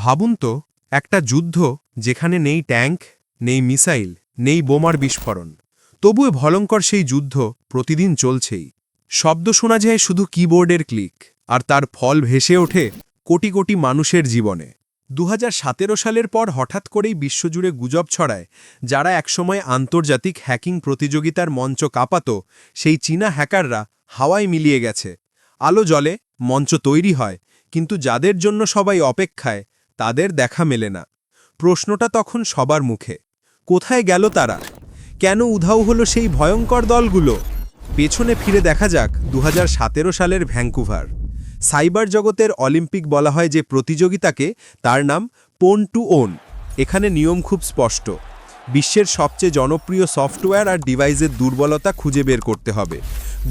ভাবুন তো, একটা যুদ্ধ যেখানে নেই ট্যাঙ্ক, নেই মিসাইল, নেই বোমার বিস্ফোরণ। তবুও ভয়ঙ্কর সেই যুদ্ধ প্রতিদিন চলছেই। শব্দ শোনা যায় শুধু কিবোর্ডের ক্লিক, আর তার ফল ভেসে ওঠে কোটি কোটি মানুষের জীবনে। দু সালের পর হঠাৎ করেই বিশ্বজুড়ে গুজব ছড়ায়, যারা একসময় আন্তর্জাতিক হ্যাকিং প্রতিযোগিতার মঞ্চ কাঁপাত, সেই চীনা হ্যাকাররা হাওয়ায় মিলিয়ে গেছে। আলো জলে মঞ্চ তৈরি হয়, কিন্তু যাদের জন্য সবাই অপেক্ষায় তাদের দেখা মেলে না। প্রশ্নটা তখন সবার মুখে, কোথায় গেল তারা? কেন উধাও হলো সেই ভয়ঙ্কর দলগুলো? পেছনে ফিরে দেখা যাক দুহাজার সতেরো সালের ভ্যাঙ্কুভার। সাইবার জগতের অলিম্পিক বলা হয় যে প্রতিযোগিতাকে, তার নাম পোন টু ওন। এখানে নিয়ম খুব স্পষ্ট। বিশ্বের সবচেয়ে জনপ্রিয় সফটওয়্যার আর ডিভাইসের দুর্বলতা খুঁজে বের করতে হবে।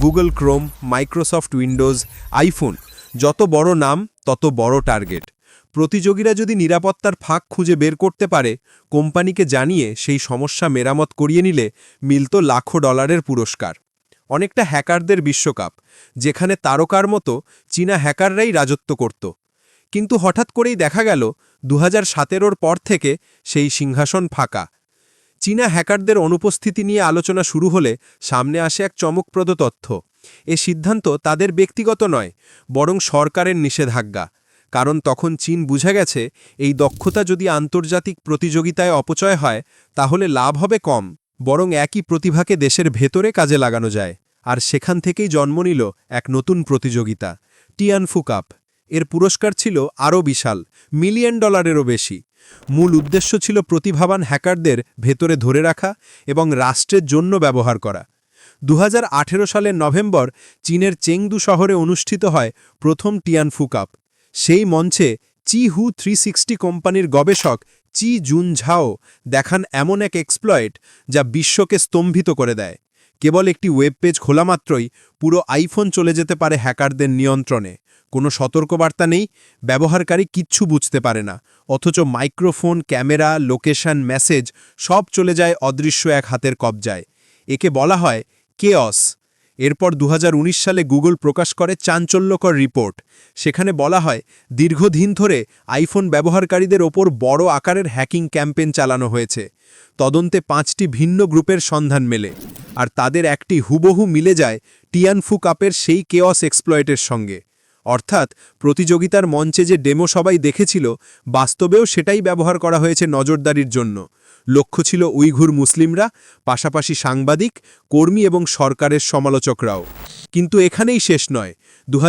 Google Chrome, Microsoft Windows, iPhone, যত বড় নাম, তত বড় টার্গেট। প্রতিযোগীরা যদি নিরাপত্তার ফাঁক খুঁজে বের করতে পারে, কোম্পানিকে জানিয়ে সেই সমস্যা মেরামত করিয়ে নিলে মিলত লাখো ডলারের পুরস্কার। অনেকটা হ্যাকারদের বিশ্বকাপ, যেখানে তারকার মতো চীনা হ্যাকাররাই রাজত্ব করত। কিন্তু হঠাৎ করেই দেখা গেল দু হাজার পর থেকে সেই সিংহাসন ফাঁকা। চীনা হ্যাকারদের অনুপস্থিতি নিয়ে আলোচনা শুরু হলে সামনে আসে এক চমকপ্রদ তথ্য। এ সিদ্ধান্ত তাদের ব্যক্তিগত নয়, বরং সরকারের নিষেধাজ্ঞা। কারণ তখন চীন বুঝে গেছে, এই দক্ষতা যদি আন্তর্জাতিক প্রতিযোগিতায় অপচয় হয়, তাহলে লাভ হবে কম, বরং একই প্রতিভাকে দেশের ভেতরে কাজে লাগানো যায়। আর সেখান থেকেই জন্ম নিল এক নতুন প্রতিযোগিতা, টিয়ানফু কাপ। এর পুরস্কার ছিল আরও বিশাল, মিলিয়ন ডলারেরও বেশি। মূল উদ্দেশ্য ছিল প্রতিভাবান হ্যাকারদের ভেতরে ধরে রাখা এবং রাষ্ট্রের জন্য ব্যবহার করা। দু হাজার আঠেরো সালের নভেম্বর চীনের চেংদু শহরে অনুষ্ঠিত হয় প্রথম টিয়ানফু কাপ। সেই মঞ্চে চি হু থ্রি কোম্পানির গবেষক চি জুন ঝাও দেখান এমন এক এক্সপ্লয়েট যা বিশ্বকে স্তম্ভিত করে দেয়। কেবল একটি ওয়েব পেজ খোলা মাত্রই পুরো আইফোন চলে যেতে পারে হ্যাকারদের নিয়ন্ত্রণে। কোনো সতর্কবার্তা নেই, ব্যবহারকারী কিচ্ছু বুঝতে পারে না, অথচ মাইক্রোফোন, ক্যামেরা, লোকেশন, মেসেজ সব চলে যায় অদৃশ্য এক হাতের কবজায়। একে বলা হয় কেঅস এরপর দু হাজার উনিশ সালে গুগল প্রকাশ করে চাঞ্চল্যকর রিপোর্ট। সেখানে বলা হয়, দীর্ঘদিন ধরে আইফোন ব্যবহারকারীদের ওপর বড় আকারের হ্যাকিং ক্যাম্পেন চালানো হয়েছে। তদন্তে পাঁচটি ভিন্ন গ্রুপের সন্ধান মেলে, আর তাদের একটি হুবহু মিলে যায় টিয়ানফু কাপের সেই কেওয়াস এক্সপ্লয়েটের সঙ্গে। অর্থাৎ, প্রতিযোগিতার মঞ্চে যে ডেমো সবাই দেখেছিল, বাস্তবেও সেটাই ব্যবহার করা হয়েছে নজরদারির জন্য। লক্ষ্য ছিল উইঘুর মুসলিমরা, পাশাপাশি সাংবাদিক, কর্মী এবং সরকারের সমালোচকরাও। কিন্তু এখানেই শেষ নয়। দু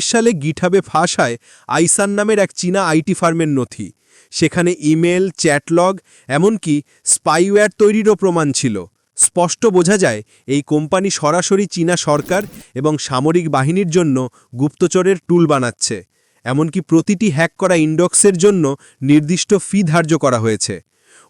সালে গিঠাবে ফাঁস হয় আইসান নামের এক চীনা আইটি ফার্মের নথি। সেখানে ইমেল, চ্যাটলগ, এমনকি স্পাইওয়্যার তৈরিরও প্রমাণ ছিল। স্পষ্ট বোঝা যায়, এই কোম্পানি সরাসরি চীনা সরকার এবং সামরিক বাহিনীর জন্য গুপ্তচরের টুল বানাচ্ছে। এমনকি প্রতিটি হ্যাক করা ইন্ডক্সের জন্য নির্দিষ্ট ফি ধার্য করা হয়েছে।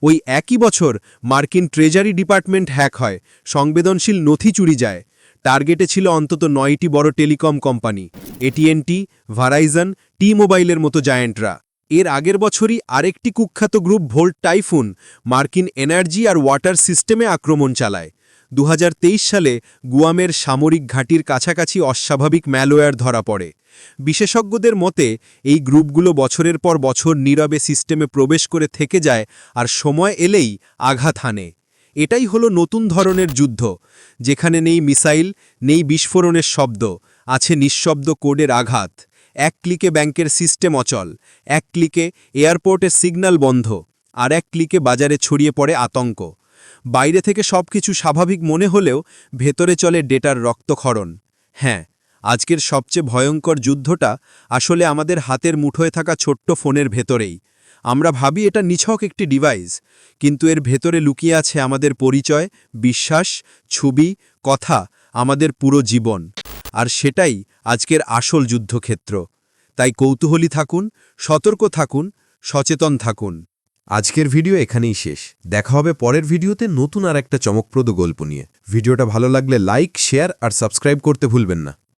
ওই একই বছর মার্কিন ট্রেজারি ডিপার্টমেন্ট হ্যাক হয়, সংবেদনশীল নথি চুরি যায়। টার্গেটে ছিল অন্তত নয়টি বড় টেলিকম কোম্পানি এটিএনটি ভারাইজন টি মোবাইলের মতো জায়েন্টরা। এর আগের বছরই আরেকটি কুখ্যাত গ্রুপ ভোল্ট টাইফুন মার্কিন এনার্জি আর ওয়াটার সিস্টেমে আক্রমণ চালায়। দু হাজার তেইশ সালে গুয়ামের সামরিক ঘাঁটির কাছাকাছি অস্বাভাবিক ম্যালওয়্যার ধরা পড়ে। বিশেষজ্ঞদের মতে, এই গ্রুপগুলো বছরের পর বছর নীরবে সিস্টেমে প্রবেশ করে থেকে যায় আর সময় এলেই আঘাত হানে। এটাই হলো নতুন ধরনের যুদ্ধ, যেখানে নেই মিসাইল, নেই বিস্ফোরণের শব্দ, আছে নিঃশব্দ কোডের আঘাত। এক ক্লিকে ব্যাংকের সিস্টেম অচল, এক ক্লিকে এয়ারপোর্টের সিগন্যাল বন্ধ, আর এক ক্লিকে বাজারে ছড়িয়ে পড়ে আতঙ্ক। বাইরে থেকে সব কিছু স্বাভাবিক মনে হলেও ভেতরে চলে ডেটার রক্তক্ষরণ। হ্যাঁ আজকের সবচেয়ে ভয়ঙ্কর যুদ্ধটা আসলে আমাদের হাতের মুঠোয় থাকা ছোট্ট ফোনের ভেতরেই। আমরা ভাবি এটা নিছক একটি ডিভাইস, কিন্তু এর ভেতরে লুকিয়ে আছে আমাদের পরিচয়, বিশ্বাস, ছবি, কথা, আমাদের পুরো জীবন। আর সেটাই আজকের আসল যুদ্ধক্ষেত্র। তাই কৌতূহলী থাকুন, সতর্ক থাকুন, সচেতন থাকুন। আজকের ভিডিও এখানেই শেষ। দেখা হবে পরের ভিডিওতে নতুন আর একটা চমকপ্রদ গল্প নিয়ে। ভিডিওটা ভালো লাগলে লাইক, শেয়ার আর সাবস্ক্রাইব করতে ভুলবেন না।